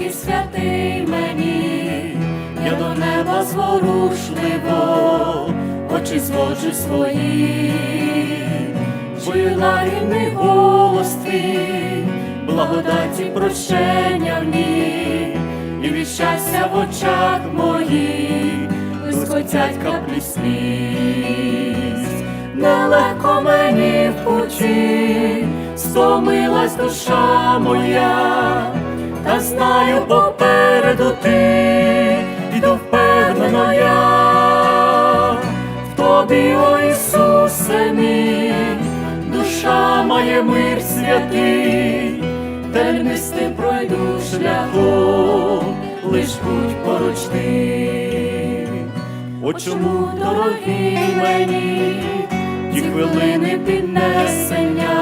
і святий мені, я до неба зворушливо, очі зводжу свої, чую лагідний голос твій, благодаті прощення в ній, і від щастя в очах моїх блискотять каплі сліз, нелегко мені в путі, стомилась душа моя, та знаю попереду ти, іду впевнено я, в тобі, о Ісусе мій, душа має мир святий, тернистим пройду шляхом, лиш будь поруч ти. О чому дорогі мені ті хвилини піднесення,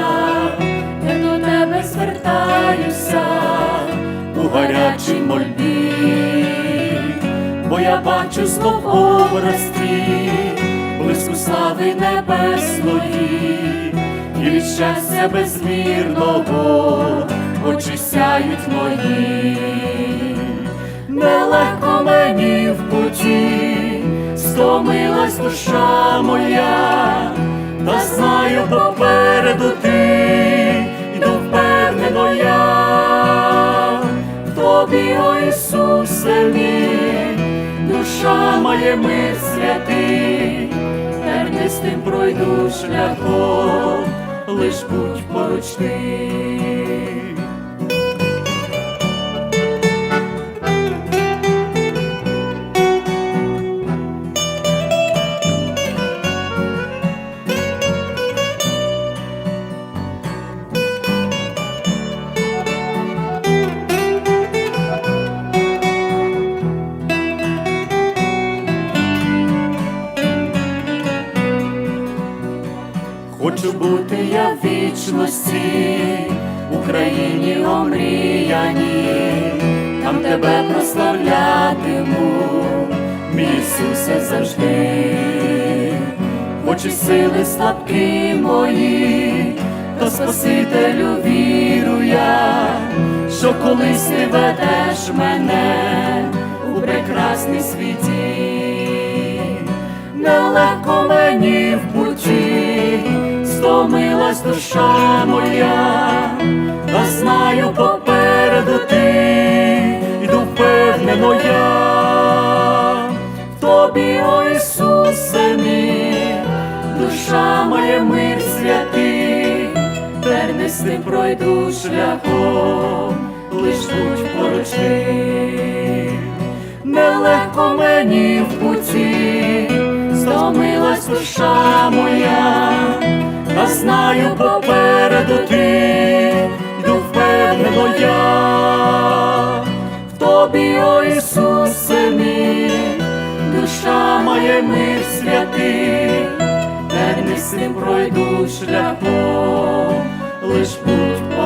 я до тебе звертаюся у гарячій мольбі, бо я бачу знов образ твій, блиску слави небесної, і від щастя безмірного очі сяють мої. Нелегко мені в путі, стомилась душа моя, та знаю попереду Ісусе мій, душа моє мир святий, тернистим пройду шляхом, лиш будь поруч. Хочу бути я в вічності, Україні омріяні, там тебе прославлятиму, мій Ісусе завжди, Очі сили слабкі мої, та Спасителю віру я, що колись ти ведеш мене душа моя, та знаю попереду ти, йду впевнено я, тобі, о Ісусе мій, душа моя мир святий, тернистим пройду шляхом, лиш будь поруч ти нелегко мені в путі, стомилась душа моя, та знаю попереду ти, йду впевнено я, в тобі, о Ісусе мій, душа має мир святий, тернистим пройду шляхом, лиш будь